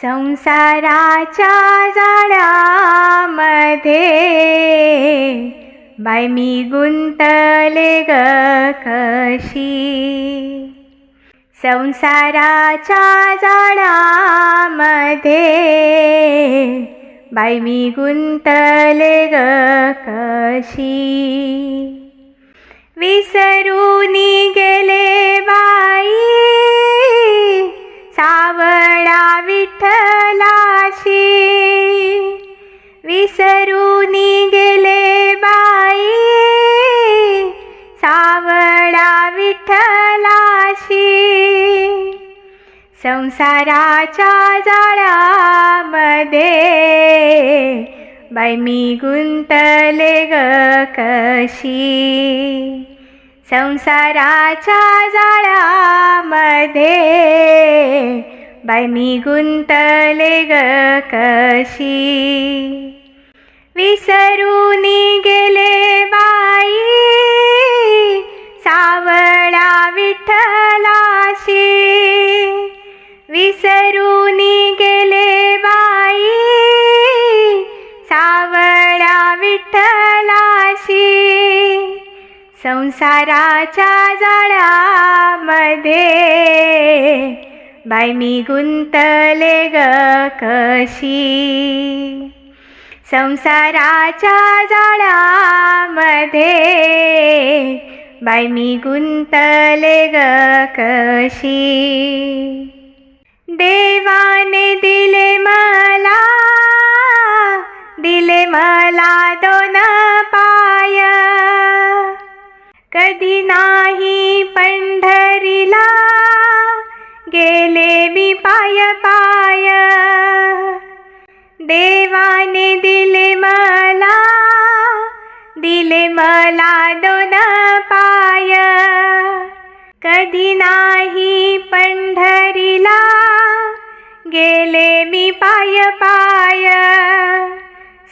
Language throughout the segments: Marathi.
संसाराच्या जाळ्यामध्ये बाय मी गुंतले ग कशी? संसाराच्या जाळ्यामध्ये बाय मी गुंतले ग कशी? विसरूनी विसरून गेले बाई सावळा विठ्ठलाशी संसाराच्या जाळ्यामध्ये बाई मी गुंतले ग कशी संसाराच्या जाळ्यामध्ये बाई मी गुंतले ग कशी विसरून गेले बाई. सावळा विठ्ठलाशी विसरून गेले बाई. सावळा विठ्ठलाशी संसाराच्या जाळ्यामध्ये बाई मी गुंतले ग कशी? संसाराच्या जाळ्यामध्ये बाई मी गुंतले ग कशी? देवाने दिले मला दिले मला दोन पाय. कधी नाही पंढरीला गेले मी पाय पाय. देवाने दिले मला दिले मला दोन पाय. कधी नाही पंढरीला गेले मी पाय पाय.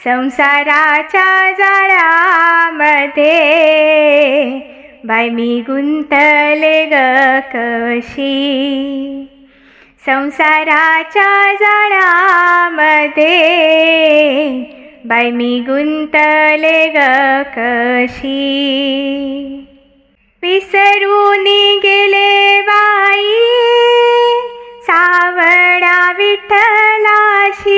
संसाराच्या जाळ्यामध्ये बाय मी गुंतले ग कशी? संसाराच्या जाळ्यामध्ये बाय मी गुंतले ग कशी? विसरून गेले बाई सावडा विठ्ठलाशी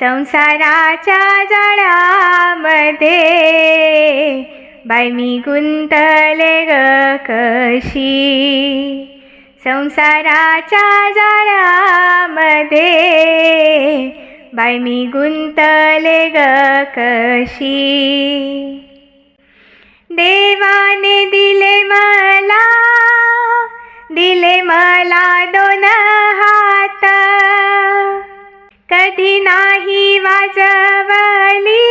संसाराच्या जाळ्यामध्ये बाई मी गुंतले ग कशी? संसाराच्या जाळ्यामध्ये बाई मी गुंतले ग कशी? देवाने दिले मला दिले मला दोन हात. कधी नाही वाजवली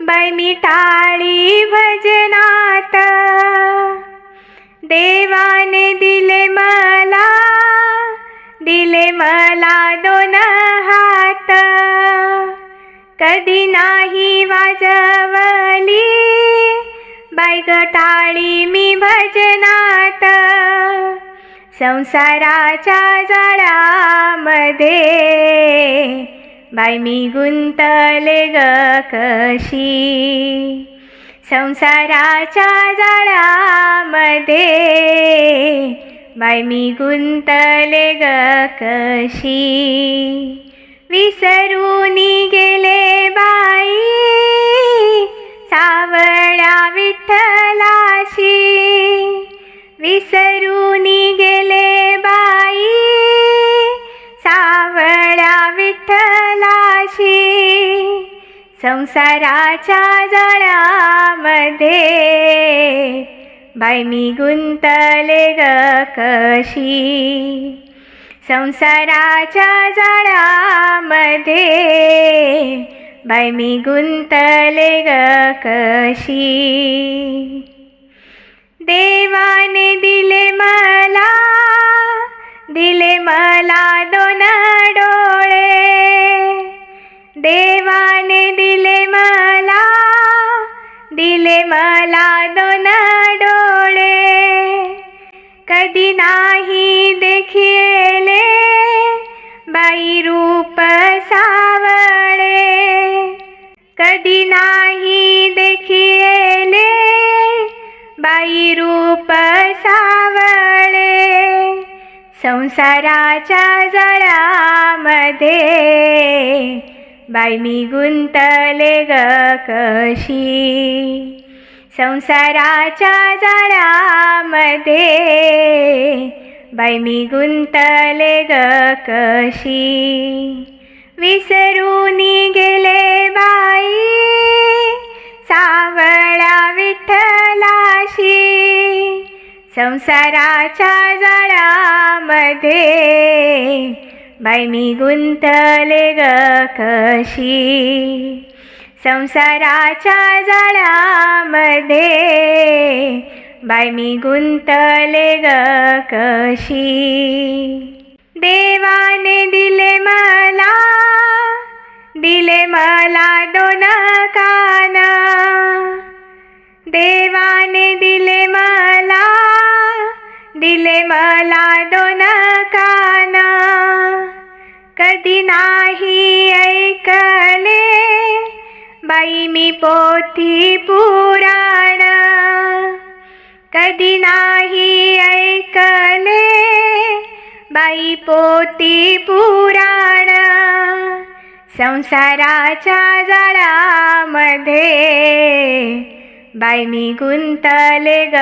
बाई मी टाळी भजनात. देवाने दिले मला दिले मला दोन हात. कधी नाही वाजवली बायगटाळी टाळी मी भजनात. संसाराच्या जळामध्ये बाई मी गुंतले ग कशी? संसाराच्या जाळ्यामध्ये बाय मी गुंतले ग कशी? विसरून गेले संसाराच्या जाळ्यामध्ये. बाई मी गुंतले ग कशी? संसाराच्या जाळ्यामध्ये. बाय मी गुंतले ग कशी? देवाने दिले मा कधी नाही देखिले बाई रूप सावळे. कधी नाही देखिले बाई रूप सावळे. संसाराच्या जळामध्ये बाई मी गुंतले ग कशी? संसाराच्या जाळामध्ये बाई मी गुंतले ग कशी? विसरून गेले बाई. सावळा विठ्ठलाशी. संसाराच्या जाळामध्ये बाई मी गुंतले ग कशी? संसाराच्या जाळ्यामध्ये बाई मी गुंतले ग कशी? देवाने दिले मला बाई मी पोथी पुराण. कधी नाही ऐकले बाई पोती पुराण. संसाराच्या जळामध्ये बाई मी गुंतले ग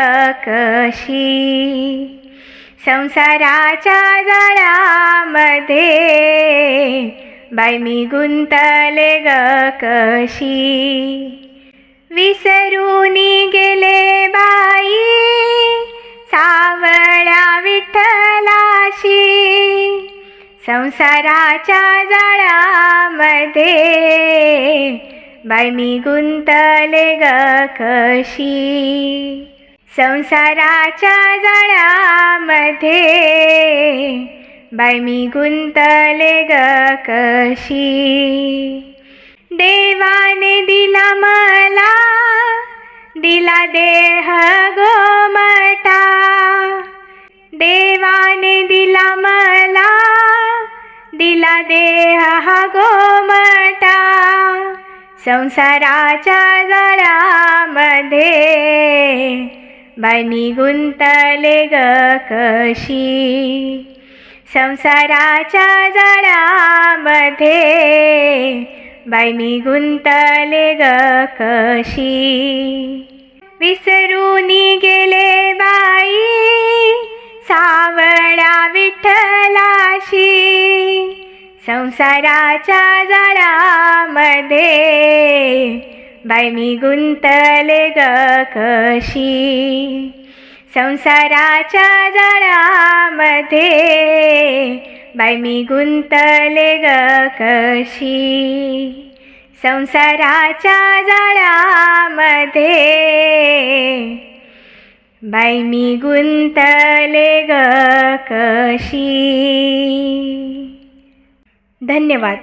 कशी? संसाराच्या जळामध्ये बाय मी गुंतले ग कशी? विसरून गेले बाई सावळ्या विठ्ठलाशी. संसाराच्या जाळामध्ये बाय मी गुंतले ग कशी? संसाराच्या जाळामध्ये बाई मी गुंतले ग कशी? देवाने दिला मला दिला देह गोमटा. देवाने दिला मला दिला देह हा गोमटा. संसाराच्या जळामध्ये बाई मी गुंतले ग कशी? संसाराच्या जळामध्ये बाई मी गुंतले ग कशी? विसरून गेले बाई सावळ्या विठ्ठलाशी. संसाराच्या जळामध्ये बाई मी गुंतले ग कशी? संसाराच्या जळामध्ये बाई मी गुंतले ग कशी? संसाराच्या जळामध्ये बाई मी गुंतले ग कशी? धन्यवाद.